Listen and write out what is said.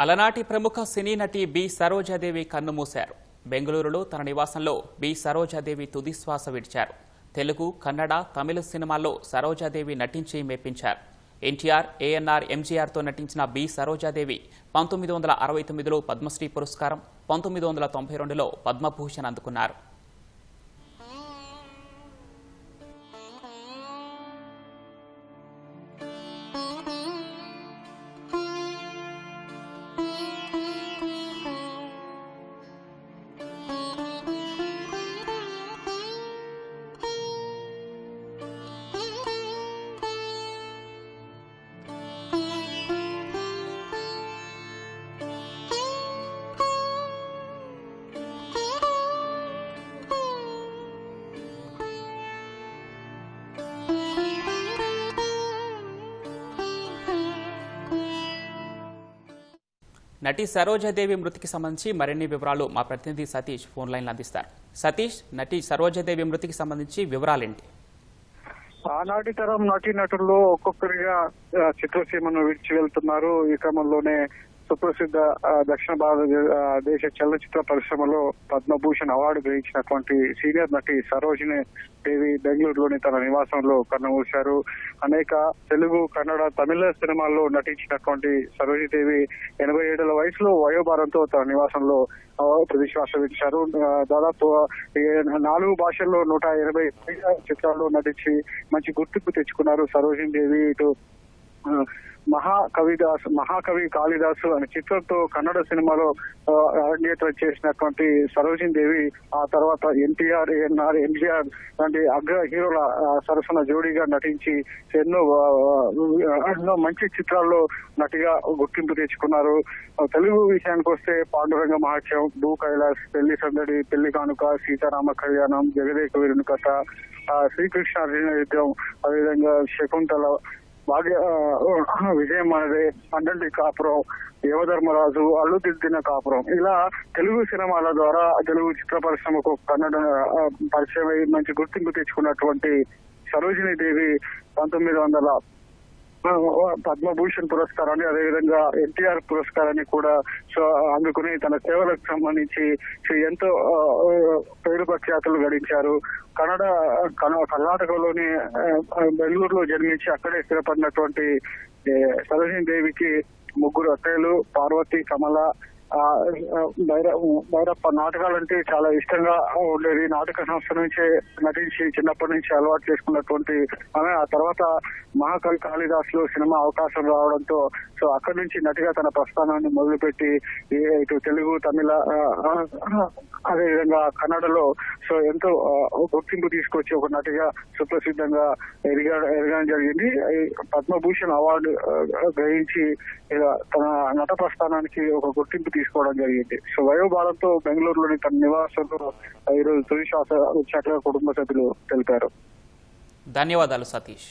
అలనాటి ప్రముఖ సినీ నటి బి. సరోజాదేవి కన్నుమూశారు బెంగళూరులో తన నివాసంలో బి. సరోజాదేవి తుదిశ్వాస విడిచారు. తెలుగు కన్నడ తమిళ సినిమాల్లో సరోజాదేవి నటించి మెప్పించారు. ఎన్టీఆర్ ఏఎన్ఆర్ ఎంజీఆర్తో నటించిన బి. సరోజాదేవి పంతొమ్మిది వందల అరవై తొమ్మిదిలో పద్మశ్రీ పురస్కారం పంతొమ్మిది వందల తొంభై రెండులో పద్మభూషణ్ అందుకున్నారు. నటి సరోజాదేవి మృతికి సంబంధించి మరిన్ని వివరాలు మా ప్రతినిధి సతీష్ ఫోన్ లైన్లో అందిస్తారు. సతీష్ నటి సరోజాదేవి మృతికి సంబంధించి వివరాలేంటి? ఆనాటి తరం నటీ నటుల్లో ఒక్కొక్కరిగా చిత్రసీమను విడిచి వెళ్తున్నారు. ఈ క్రమంలోనే సుప్రసిద్ధ దక్షిణ భారతదేశ చలనచిత్ర పరిశ్రమలో పద్మభూషణ్ అవార్డు గ్రహించినటువంటి సీనియర్ నటి సరోజిని దేవి బెంగళూరులోని తన నివాసంలో కన్నుమూశారు. అనేక తెలుగు కన్నడ తమిళ సినిమాల్లో నటించినటువంటి సరోజిని దేవి ఎనభై ఏడుల వయసులో వయోభారంతో తన నివాసంలో ప్రతిశ్వాస విధించారు దాదాపు నాలుగు భాషల్లో నూట ఎనభై చిత్రాల్లో నటించి మంచి గుర్తింపు తెచ్చుకున్నారు సరోజిని దేవి ఇటు మహాకవిదాస్ మహాకవి కాళిదాసు అనే చిత్రంతో కన్నడ సినిమాలో ఆ, చేసినటువంటి సరోజిని దేవి ఆ తర్వాత ఎన్టీఆర్ ఏఎన్ఆర్ ఎంజీఆర్ లాంటి అగ్ర హీరోల ఆ, సరసన జోడీగా నటించి ఎన్నో ఎన్నో మంచి చిత్రాల్లో నటిగా గుర్తింపు తెచ్చుకున్నారు. తెలుగు విషయానికి వస్తే పాండురంగ మహాత్యం భూ కైలాస్ పెళ్ళి సందడి పెళ్ళి కానుక సీతారామ కళ్యాణం జగదేక వీరుని కథ శ్రీకృష్ణ అర్జున యుద్ధం అదేవిధంగా శకుంతల భాగ్య విజయం మనదే అండంటి కాపురం దేవధర్మరాజు అల్లుదిద్దిన కాపురం. ఇలా తెలుగు సినిమాల ద్వారా తెలుగు చిత్ర పరిశ్రమకు కన్నడ పరిచయం మంచి గుర్తింపు తెచ్చుకున్నటువంటి సరోజిని దేవి పంతొమ్మిది వందల పద్మభూషణ్ పురస్కారాన్ని అదేవిధంగా ఎన్టీఆర్ పురస్కారాన్ని కూడా సో అందుకుని తన సేవలకు సంబంధించి ఎంతో పేరు ప్రఖ్యాతులు గడించారు. కన్నడ కన- కర్ణాటకలోని బెంగళూరులో జన్మించి అక్కడే స్థిరపడినటువంటి ఏ, సరోజిని దేవికి ముగ్గురు అక్కలు పార్వతి కమల భైరప్ప నాటకాలు అంటే చాలా ఇష్టంగా ఉండేది. నాటక సంస్థ నుంచే నటించి చిన్నప్పటి నుంచి అలవాటు చేసుకున్నటువంటి ఆమె. ఆ తర్వాత మహాకవి కాళిదాస్లో సినిమా అవకాశం రావడంతో సో అక్కడి నుంచి నటిగా తన ప్రస్థానాన్ని మొదలుపెట్టి ఇటు తెలుగు తమిళ అదేవిధంగా కన్నడలో సో ఎంతో గుర్తింపు తీసుకొచ్చి ఒక నటిగా సుప్రసిద్ధంగా ఎదిగా ఎదగడం జరిగింది. పద్మభూషణ్ అవార్డు గ్రహించి తన నట ప్రస్థానానికి ఒక గుర్తింపు తీసుకోవడం జరిగింది. సో వయోభారంతో బెంగళూరులోని తన నివాసంలో ఈరోజు తుది శ్వాస వచ్చాక కుటుంబ సభ్యులు తెలిపారు. ధన్యవాదాలు సతీష్.